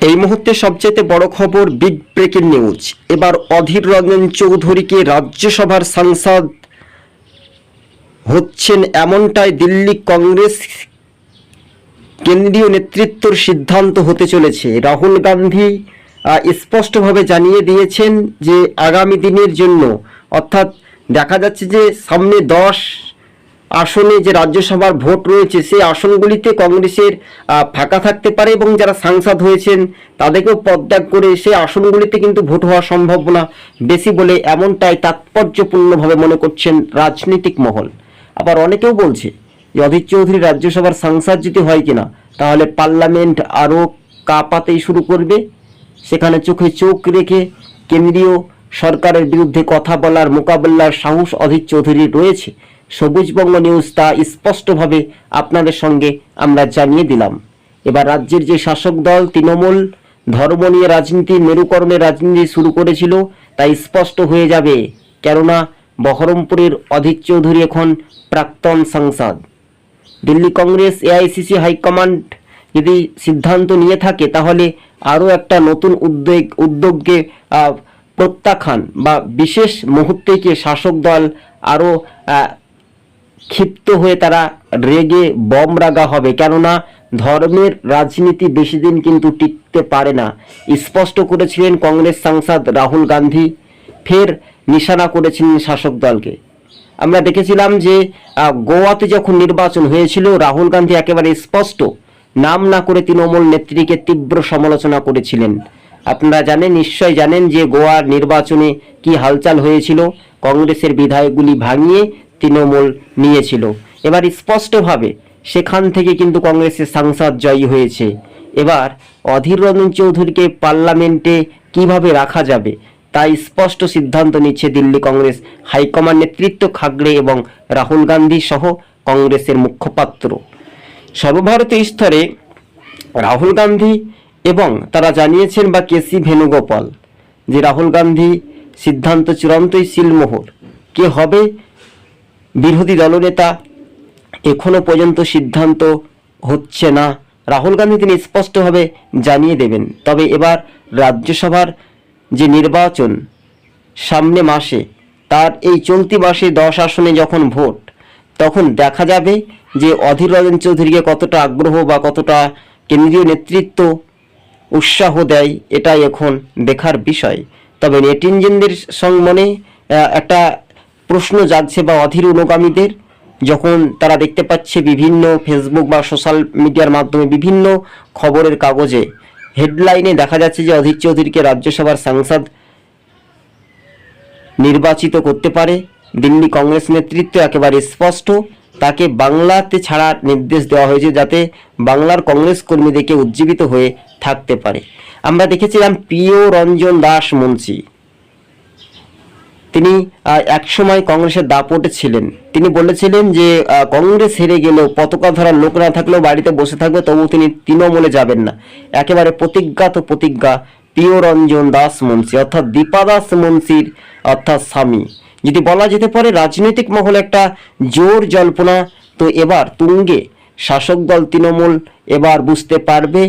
এই মুহূর্তে সবচেয়ে বড় খবর বিগ ব্রেকিং নিউজ এবার অধীর রঞ্জন চৌধুরীকে রাজ্যসভার সাংসদ হচ্ছেন এমনটাই দিল্লি কংগ্রেস কেন্দ্রীয় নেতৃত্বর সিদ্ধান্ত হতে চলেছে। রাহুল গান্ধী স্পষ্টভাবে জানিয়ে দিয়েছেন যে আগামী দিনের জন্য, অর্থাৎ দেখা যাচ্ছে যে সামনে দশ আসনে যে রাজ্যসভার ভোট রয়েছে, সেই আসনগুলিতে কংগ্রেসের ফাঁকা থাকতে পারে এবং যারা সাংসদ হয়েছেন, তাদেরকেও পদত্যাগ করে সেই আসনগুলিতে কিন্তু ভোট হওয়ার সম্ভাবনা বেশি বলে এমনটাই তাৎপর্যপূর্ণভাবে মনে করছেন রাজনৈতিক মহল। আবার অনেকেও বলছে যে, অধীর চৌধুরী রাজ্যসভার সাংসদ যদি হয় কিনা, তাহলে পার্লামেন্ট আরও কাঁপাতেই শুরু করবে। সেখানে চোখে চোখ রেখে কেন্দ্রীয় সরকারের বিরুদ্ধে কথা বলার মোকাবেলার সাহস অধীর চৌধুরীর রয়েছে। সবুজবঙ্গ নিউজ তা স্পষ্টভাবে আপনাদের সঙ্গে আমরা জানিয়ে দিলাম। এবার রাজ্যের যে শাসক দল তৃণমূল ধর্ম নিয়ে রাজনীতি মেরুকরণের রাজনীতি শুরু করেছিল, তা স্পষ্ট হয়ে যাবে। কেননা বহরমপুরের অধীর চৌধুরী এখন প্রাক্তন সাংসদ। দিল্লি কংগ্রেস, এআইসিসি হাইকমান্ড যদি সিদ্ধান্ত নিয়ে থাকে, তাহলে আরও একটা নতুন উদ্যোগ উদ্যোগকে প্রত্যাখ্যান বা বিশেষ মুহূর্তে শাসক দল আরও ক্ষিপ্ত হয়ে তারা রেগে বম রাগা হবে। কেননা ধর্মের রাজনীতি বেশি দিন কিন্তু টিকতে পারে না। স্পষ্ট করেছিলেন কংগ্রেস সাংসদ রাহুল গান্ধী, ফের নিশানা করেছিলেন শাসক দলকে। আমরা দেখেছিলাম যে গোয়াতে যখন নির্বাচন হয়েছিল, রাহুল গান্ধী একেবারে স্পষ্ট নাম না করে তৃণমূল নেত্রীকে তীব্র সমালোচনা করেছিলেন। আপনারা জানেন নিশ্চয় জানেন যে গোয়ার নির্বাচনে কি হালচাল হয়েছিল। কংগ্রেসের বিধায়কগুলি ভাঙিয়ে তৃণমূল নিয়েছিল। এবার স্পষ্টভাবে সেখান থেকে কিন্তু কংগ্রেসের সাংসদ জয়ী হয়েছে। এবার অধীর রঞ্জন চৌধুরীকে পার্লামেন্টে কীভাবে রাখা যাবে তাই স্পষ্ট সিদ্ধান্ত নিচ্ছে দিল্লি কংগ্রেস হাইকমান্ড নেতৃত্ব খাগড়ে এবং রাহুল গান্ধী সহ কংগ্রেসের মুখপাত্র। সর্বভারতীয় স্তরে রাহুল গান্ধী এবং তারা জানিয়েছেন বা কেসি ভেনুগোপাল যে রাহুল গান্ধী সিদ্ধান্ত চূড়ান্তই সিলমোহর। কে হবে বিরোধী দলনেতা এখনও পর্যন্ত সিদ্ধান্ত হচ্ছে না। রাহুল গান্ধী তিনি স্পষ্টভাবে জানিয়ে দেবেন। তবে এবার রাজ্যসভার যে নির্বাচন সামনে মাসে, তার এই চলতি মাসে দশ আসনে যখন ভোট, তখন দেখা যাবে যে অধীর রঞ্জন চৌধুরীকে কতটা আগ্রহ বা কতটা কেন্দ্রীয় নেতৃত্ব উৎসাহ দেয়, এটাই এখন দেখার বিষয়। তবে নেটিনজেনদের সঙ্গে মনে একটা প্রশ্ন জাগছে বা অধীর অনুগামীদের, যখন তারা দেখতে পাচ্ছে বিভিন্ন ফেসবুক বা সোশ্যাল মিডিয়ার মাধ্যমে বিভিন্ন খবরের কাগজে হেডলাইনে দেখা যাচ্ছে যে অধীর চৌধুরীকে রাজ্যসভার সাংসদ নির্বাচিত করতে পারে। দিল্লি কংগ্রেস নেতৃত্ব একেবারে স্পষ্ট, তাকে বাংলাতে ছাড়ার নির্দেশ দেওয়া হয়েছে যাতে বাংলার কংগ্রেস কর্মীদেরকে উজ্জীবিত হয়ে থাকতে পারে। আমরা দেখেছিলাম প্রিয় রঞ্জন দাস মুন্সি। তিনি একসময় কংগ্রেসের দাপটে ছিলেন। তিনি বলেছিলেন যে কংগ্রেস হেরে গেলেও, পতাকা ধরার লোক না থাকলেও বাড়িতে বসে থাকবে, তবু তিনি তৃণমূলে যাবেন না। একেবারে প্রতিজ্ঞা প্রিয় রঞ্জন দাস মুন্সি, অর্থাৎ দীপা দাস মুন্সির, অর্থাৎ স্বামী। যদি বলা যেতে পারে, রাজনৈতিক মহলে একটা জোর জল্পনা, তো এবার তুঙ্গে শাসক দল তৃণমূল এবার বুঝতে পারবে,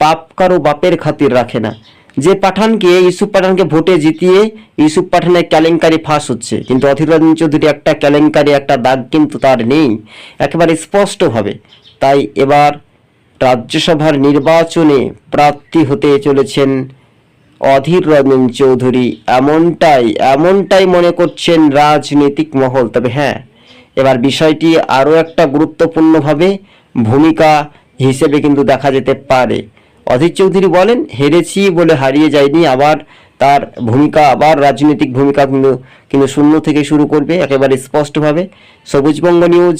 পাপ কারও বাপের খাতির রাখে না। যে পাঠানকে, ইউসুফ পাঠানকে ভোটে জিতিয়ে ইউসুফ পাঠানের কেলেঙ্কারি ফাঁস হচ্ছে। কিন্তু অধীর রঞ্জন চৌধুরী একটা কেলেঙ্কারি, একটা দাগ কিন্তু তার নেই। একেবারে স্পষ্টভাবে। তাই এবার রাজ্যসভার নির্বাচনে প্রার্থী হতে চলেছেন অধীর রঞ্জন চৌধুরী। এমনটাই এমনটাই মনে করছেন রাজনৈতিক মহল। তবে হ্যাঁ এবার বিষয়টি আরও একটা গুরুত্বপূর্ণভাবে ভূমিকা হিসেবে কিন্তু দেখা যেতে পারে। অধীর চৌধুরী বলেন হেরেছি বলে হারিয়ে যায়নি আবার তার ভূমিকা আবার রাজনৈতিক ভূমিকা কিন্তু কিন্তু শূন্য থেকে শুরু করবে একেবারে স্পষ্টভাবে। সবুজবঙ্গ নিউজ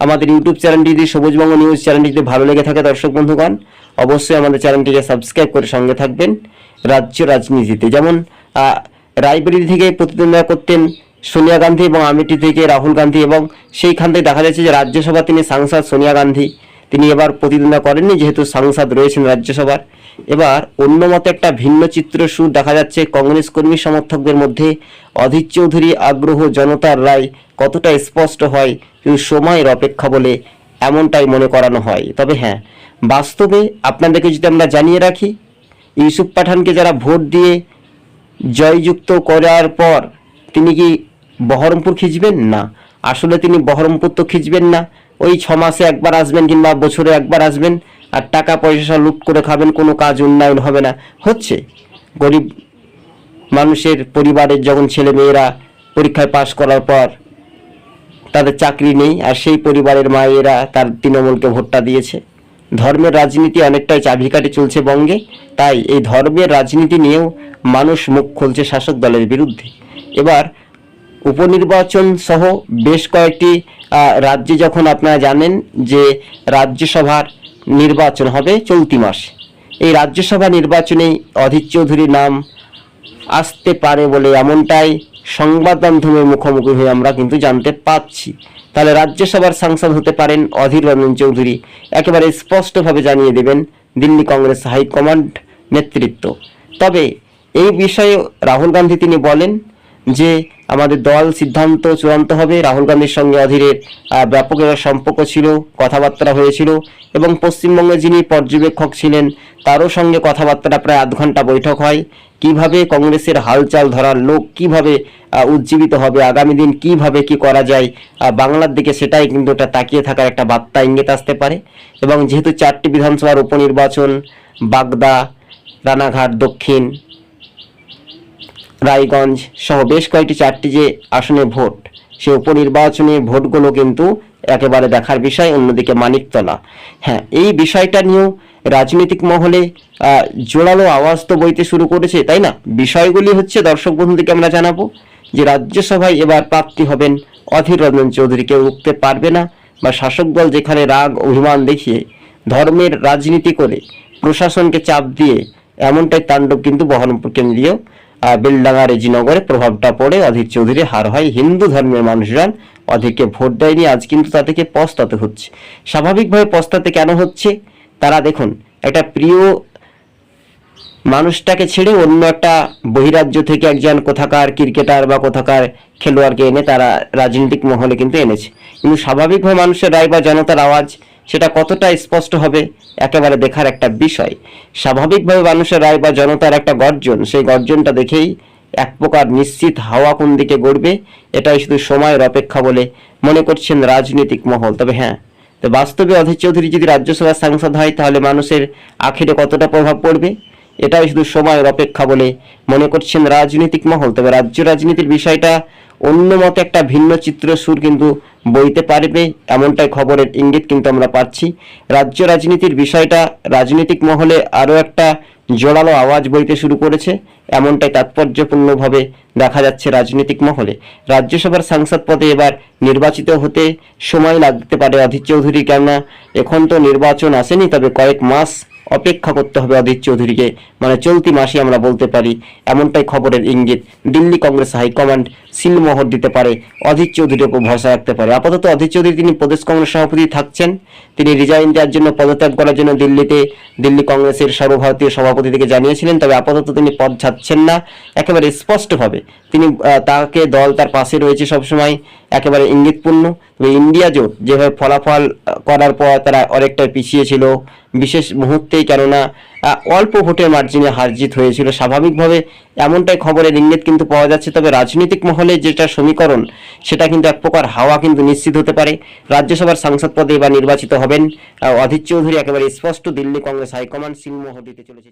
আমাদের ইউটিউব চ্যানেলটি যদি সবুজবঙ্গ নিউজ চ্যানেলটি যদি ভালো লেগে থাকে দর্শক বন্ধুগণ অবশ্যই আমাদের চ্যানেলটিকে সাবস্ক্রাইব করে সঙ্গে থাকবেন রাজ্য রাজনীতিতে। যেমন আহ, রায়বেরিলি থেকে প্রতিদ্বন্দ্বিতা করতেন সোনিয়া গান্ধী এবং আমেঠি থেকে রাহুল গান্ধী এবং সেইখান থেকে দেখা যাচ্ছে যে রাজ্যসভা তিনি সাংসদ সোনিয়া গান্ধী। তিনি এবার প্রতিদ্বন্দ্বিতা করেননি, যেহেতু সাংসদ রয়েছেন রাজ্যসভার। এবার অন্য মতে একটা ভিন্ন চিত্র সুর দেখা যাচ্ছে কংগ্রেস কর্মী সমর্থকদের মধ্যে। অধীর চৌধুরী আগ্রহ জনতার রায় কতটা স্পষ্ট হয়, কিন্তু সময়ের অপেক্ষা বলে এমনটাই মনে করানো হয়। তবে হ্যাঁ বাস্তবে আপনাদেরকে যদি আমরা জানিয়ে রাখি, ইউসুফ পাঠানকে যারা ভোট দিয়ে জয়যুক্ত করার পর তিনি কি বহরমপুর খিঁচবেন? না। আসলে তিনি বহরমপুর তো খিঁচবেন না। ওই ছ মাসে একবার আসবেন কিংবা বছরে একবার আসবেন, আর টাকা পয়সা লুট করে খাবেন, কোনো কাজ উন্নয়ন হবে না। হচ্ছে। গরিব মানুষের পরিবারের যখন ছেলে মেয়েরা পরীক্ষায় পাশ করার পর তাদের চাকরি নেই, আর সেই পরিবারের মায়েরা তার তৃণমূলকে ভোটটা দিয়েছে। ধর্মের রাজনীতি অনেকটাই চাবিকাঠি চলছে বঙ্গে, তাই এই ধর্মের রাজনীতি নিয়েও মানুষ মুখ খুলছে শাসক দলের বিরুদ্ধে। এবার উপনির্বাচন সহ বেশ কয়েকটি রাজ্যে যখন আপনারা জানেন যে রাজ্যসভার নির্বাচন হবে চলতি মাস, এই রাজ্যসভা নির্বাচনেই অধীর চৌধুরীর নাম আসতে পারে বলে এমনটাই সংবাদ মাধ্যমের মুখোমুখি হয়ে আমরা কিন্তু জানতে পাচ্ছি। তাহলে রাজ্যসভার সাংসদ হতে পারেন অধীর রঞ্জন চৌধুরী, একেবারে স্পষ্টভাবে জানিয়ে দেবেন দিল্লি কংগ্রেস হাইকমান্ড নেতৃত্ব। তবে এই বিষয়ে রাহুল গান্ধী তিনি বলেন যে আমাদের দল সিদ্ধান্ত চূড়ান্ত হবে। রাহুল গান্ধীর সঙ্গে অধীরের ব্যাপক একটা সম্পর্ক ছিল, কথাবার্তা হয়েছিল এবং পশ্চিমবঙ্গে যিনি পর্যবেক্ষক ছিলেন, তারও সঙ্গে কথাবার্তা প্রায় আধ ঘণ্টা বৈঠক হয়। কীভাবে কংগ্রেসের হালচাল ধরার লোক কীভাবে উজ্জীবিত হবে, আগামী দিন কীভাবে কি করা যায় বাংলার দিকে সেটাই কিন্তু এটা তাকিয়ে থাকার একটা বার্তা ইঙ্গিত আসতে পারে। এবং যেহেতু চারটি বিধানসভার উপনির্বাচন, বাগদা, রানাঘাট, দক্ষিণ রায়গঞ্জ সহ বেশ কয়েকটি চারটি যে আসনে ভোট, সে উপনির্বাচনে ভোটগুলো কিন্তু একেবারে দেখার বিষয়, অন্যদিকে মানিকতলা। হ্যাঁ এই বিষয়টা নিয়েও রাজনৈতিক মহলে জোরালো আওয়াজ তো বইতে শুরু করেছে, তাই না? বিষয়গুলি হচ্ছে, দর্শক বন্ধুদেরকে আমরা জানাব যে রাজ্যসভায় এবার প্রাপ্তি হবেন অধীর রঞ্জন চৌধুরী। কেউ রুখতে পারবে না বা শাসক দল যেখানে রাগ, অভিমান দেখিয়ে ধর্মের রাজনীতি করে প্রশাসনকে চাপ দিয়ে এমনটাই তাণ্ডব কিন্তু বহরমপুর কেন্দ্রীয় বেলডাঙ্গা রেজিনগরে প্রভাবটা পড়ে। অধীর চৌধুরী, হার হয় হিন্দু ধর্মের মানুষরা অধীরকে ভোট দেয়নি, আজ কিন্তু তাদেরকে পস্তাতে হচ্ছে। স্বাভাবিকভাবে পস্তাতে কেন হচ্ছে? তারা দেখুন, একটা প্রিয় মানুষটাকে ছেড়ে অন্য একটা বহিরাজ্য থেকে একজন কোথাকার ক্রিকেটার বা কোথাকার খেলোয়াড়কে এনে তারা রাজনৈতিক মহলে কিন্তু এনেছে। কিন্তু স্বাভাবিকভাবে মানুষের রায় বা জনতার আওয়াজ সেটা কতটা স্পষ্ট হবে একেবারে দেখার একটা বিষয়। স্বাভাবিকভাবে মানুষের রায় বা জনতার একটা গর্জন, সেই গর্জনটা দেখেই এক প্রকার নিশ্চিত হাওয়া কোন দিকে গড়বে, এটাই শুধু সময়ের অপেক্ষা বলে মনে করছেন রাজনৈতিক মহল। তবে হ্যাঁ তো বাস্তবে অধীর চৌধুরী যদি রাজ্যসভার সাংসদ হয়, তাহলে মানুষের আখেরে কতটা প্রভাব পড়বে? এটাই শুধু সময়ের অপেক্ষা বলে মনে করছেন রাজনৈতিক মহল। তবে রাজ্য রাজনীতির বিষয়টা অন্য মতে একটা ভিন্ন চিত্র সুর কিন্তু বইতে পারবে, এমনটাই খবরের ইঙ্গিত কিন্তু আমরা পাচ্ছি। রাজ্য রাজনীতির বিষয়টা রাজনৈতিক মহলে আরও একটা জোরালো আওয়াজ বইতে শুরু করেছে, এমনটাই তাৎপর্যপূর্ণভাবে দেখা যাচ্ছে রাজনৈতিক মহলে। রাজ্যসভার সাংসদ পদে এবার নির্বাচিত হতে সময় লাগতে পারে অধীর চৌধুরী, কেননা এখন তো নির্বাচন আসেনি, তবে কয়েক মাস অপেক্ষা করতে হবে অধীর চৌধুরীকে। মানে চলতি মাসে আমরা বলতে পারি, এমনটাই খবরের ইঙ্গিত। দিল্লি কংগ্রেস হাইকমান্ড সিলমোহর দিতে পারে, অধীর চৌধুরীর উপর ভরসা রাখতে পারে। আপাতত অধীর চৌধুরী তিনি প্রদেশ কংগ্রেস সভাপতি থাকছেন। তিনি রিজাইন দেওয়ার জন্য পদত্যাগ করার জন্য দিল্লিতে দিল্লি কংগ্রেসের সর্বভারতীয় সভাপতি থেকে জানিয়েছিলেন, তবে আপাতত তিনি পদ ছাড়ছেন না। একেবারে স্পষ্টভাবে তিনি তাকে দল তার পাশে রয়েছে সবসময়। একেবারে ইঙ্গিতপূর্ণ। তবে ইন্ডিয়া জোট যেভাবে ফলাফল করার পর তারা অনেকটাই পিছিয়ে ছিল, বিশেষ মুহূর্তেই কেননা অল্প ভোটের মার্জিনে হারজিত হয়েছিল। স্বাভাবিকভাবে এমনটাই খবরের ইঙ্গিত কিন্তু পাওয়া যাচ্ছে। তবে রাজনৈতিক মহলে যেটা সমীকরণ, সেটা কিন্তু এক প্রকার হাওয়া কিন্তু নিশ্চিত হতে পারে। রাজ্যসভার সাংসদ পদে এবার নির্বাচিত হবেন অধীর চৌধুরী, একেবারে স্পষ্ট দিল্লি কংগ্রেস হাইকমান্ড সিলমোহর দিতে চলেছে।